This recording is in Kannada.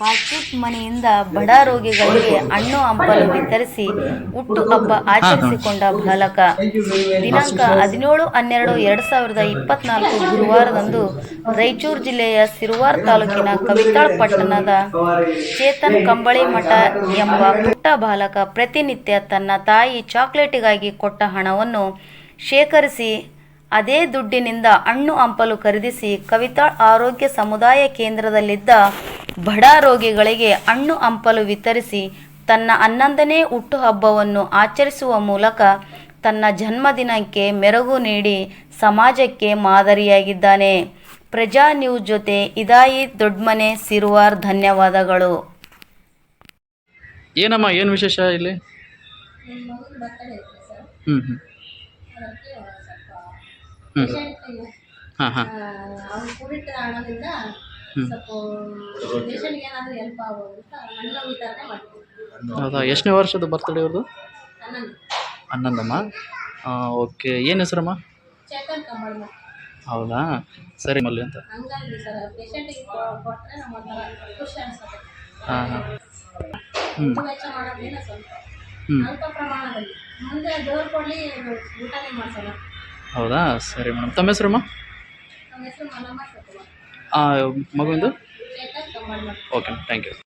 ಪಾಕೆಟ್ ಮನೆಯಿಂದ ಬಡ ರೋಗಿಗಳಿಗೆ ಹಣ್ಣು ಹಂಪಲು ವಿತರಿಸಿ ಹುಟ್ಟು ಹಬ್ಬ ಆಚರಿಸಿಕೊಂಡ ಬಾಲಕ. ದಿನಾಂಕ ಹದಿನೇಳು ಹನ್ನೆರಡು ಎರಡು ಸಾವಿರದ ಇಪ್ಪತ್ನಾಲ್ಕು ಗುರುವಾರದಂದು ರಾಯಚೂರು ಜಿಲ್ಲೆಯ ಸಿರುವಾರ್ ತಾಲೂಕಿನ ಕವಿತಾಳ್ ಪಟ್ಟಣದ ಚೇತನ್ ಕಂಬಳಿ ಮಠ ಎಂಬ ಪುಟ್ಟ ಬಾಲಕ ಪ್ರತಿನಿತ್ಯ ತನ್ನ ತಾಯಿ ಚಾಕ್ಲೇಟಿಗಾಗಿ ಕೊಟ್ಟ ಹಣವನ್ನು ಶೇಖರಿಸಿ ಅದೇ ದುಡ್ಡಿನಿಂದ ಹಣ್ಣು ಹಂಪಲು ಖರೀದಿಸಿ ಕವಿತಾಳ್ ಆರೋಗ್ಯ ಸಮುದಾಯ ಕೇಂದ್ರದಲ್ಲಿದ್ದ ಬಡ ರೋಗಿಗಳಿಗೆ ಹಣ್ಣು ಹಂಪಲು ವಿತರಿಸಿ ತನ್ನ ಹನ್ನೊಂದನೇ ಹುಟ್ಟುಹಬ್ಬವನ್ನು ಆಚರಿಸುವ ಮೂಲಕ ತನ್ನ ಜನ್ಮದಿನಕ್ಕೆ ಮೆರಗು ನೀಡಿ ಸಮಾಜಕ್ಕೆ ಮಾದರಿಯಾಗಿದ್ದಾನೆ. ಪ್ರಜಾ ನ್ಯೂಸ್ ಜೊತೆ ಇದಾಯಿ ದೊಡ್ಮನೆ ಸಿರುವಾರ್ ಧನ್ಯವಾದಗಳು. ಏನಮ್ಮ ಏನು ವಿಶೇಷ ಇಲ್ಲಿ? ಹ್ಞೂ ಹ್ಞೂ ಹ್ಞೂ ಹಾಂ ಹಾಂ. ಹೌದಾ? ಎಷ್ಟನೇ ವರ್ಷದ ಬರ್ತಡೇ ಹನ್ನೊಂದು. ಹನ್ನೊಂದಮ್ಮ? ಓಕೆ. ಏನು ಹೆಸರಮ್ಮ? ಹೌದಾ? ಸರಿ ಮಲ್ಲಿ ಅಂತ. ಹಾಂ ಹಾಂ. ಹ್ಞೂ ಹ್ಞೂ ಹೌದಾ? ಸರಿ ಮೇಡಮ್. ತಮ್ಮ ಹೆಸರಮ್ಮ? ಮಗುವಿಂದು ಓಕೆ ಥ್ಯಾಂಕ್ ಯು